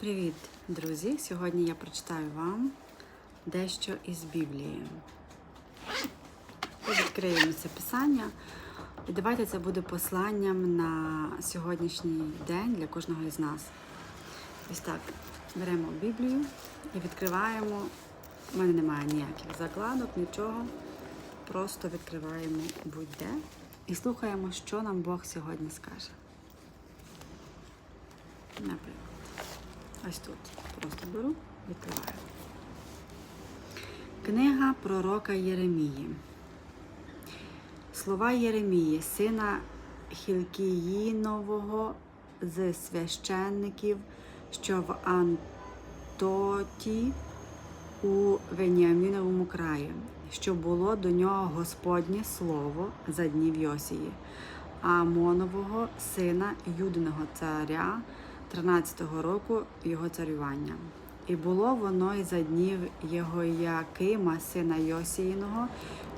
Привіт, друзі! Сьогодні я прочитаю вам дещо із Біблії. Відкриємо це писання. І давайте це буде посланням на сьогоднішній день для кожного із нас. Ось так. Беремо Біблію і відкриваємо. У мене немає ніяких закладок, нічого. Просто відкриваємо будь-де і слухаємо, що нам Бог сьогодні скаже. Наприклад. Ось тут. Просто беру, відкриваю. Книга пророка Єремії. Слова Єремії, сина Хілкіїнового з священників, що в Антоті у Веніаміновому краї, що було до нього Господнє слово за днів Йосії, Амонового сина Юдиного царя 13-го року його царювання. І було воно й за днів його Якима, сина Йосіїного,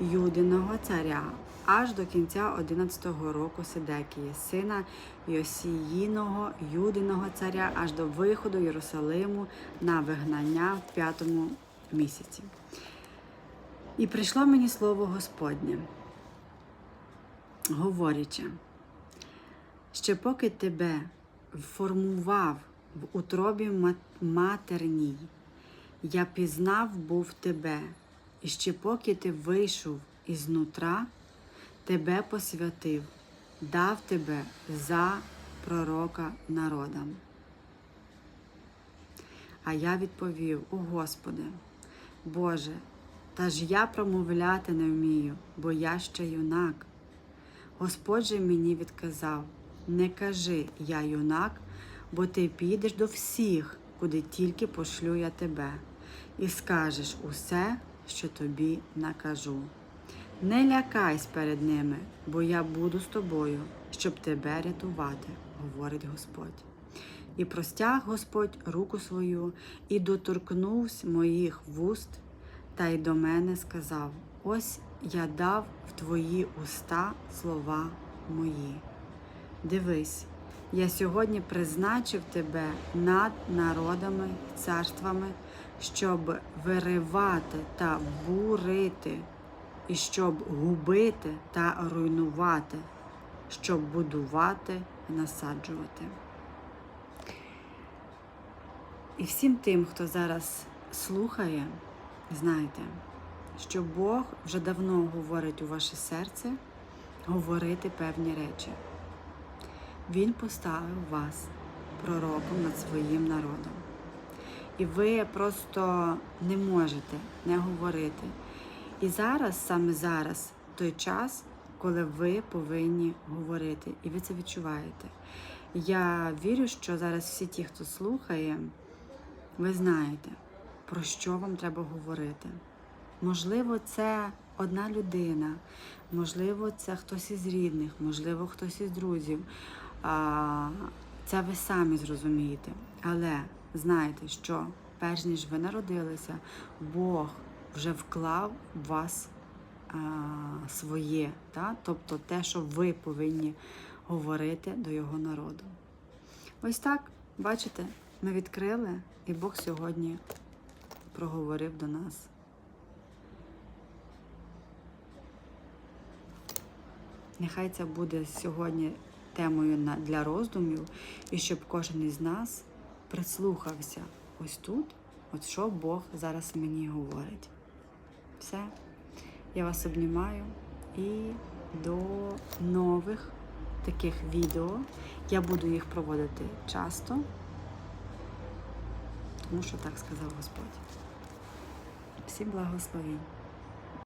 Юдиного царя, аж до кінця 11-го року Сидекії, сина Йосіїного, Юдиного царя, аж до виходу Єрусалиму на вигнання в п'ятому місяці. І прийшло мені слово Господнє, говорячи, ще поки тебе формував в утробі матерній, я пізнав був тебе, і ще поки ти вийшов із нутра, тебе посвятив, дав тебе за пророка народам. А я відповів: О Господи, Боже, та ж я промовляти не вмію, бо я ще юнак. Господь же мені відказав: не кажи я юнак, бо ти підеш до всіх, куди тільки пошлю я тебе, і скажеш усе, що тобі накажу. Не лякайся перед ними, бо я буду з тобою, щоб тебе рятувати, говорить Господь. І простяг Господь руку свою, і доторкнувся моїх вуст, та й до мене сказав: Ось я дав в твої уста слова мої. Дивись, я сьогодні призначив тебе над народами, царствами, щоб виривати та бурити, і щоб губити та руйнувати, щоб будувати і насаджувати. І всім тим, хто зараз слухає, знайте, що Бог вже давно говорить у ваше серце говорити певні речі. Він поставив вас пророком над своїм народом. І ви просто не можете не говорити. І зараз, саме зараз, той час, коли ви повинні говорити, і ви це відчуваєте. Я вірю, що зараз всі ті, хто слухає, ви знаєте, про що вам треба говорити. Можливо, це одна людина, можливо, це хтось із рідних, можливо, хтось із друзів. Це ви самі зрозумієте. Але знайте, що перш ніж ви народилися, Бог вже вклав в вас а, своє, та? тобто те, що ви повинні говорити до його народу. Ось так, бачите, ми відкрили, і Бог сьогодні проговорив до нас. Нехай це буде сьогодні темою для роздумів, і щоб кожен із нас прислухався ось тут, от що Бог зараз мені говорить. Все. Я вас обнімаю і до нових таких відео. Я буду їх проводити часто, тому що так сказав Господь. Всім благословінь!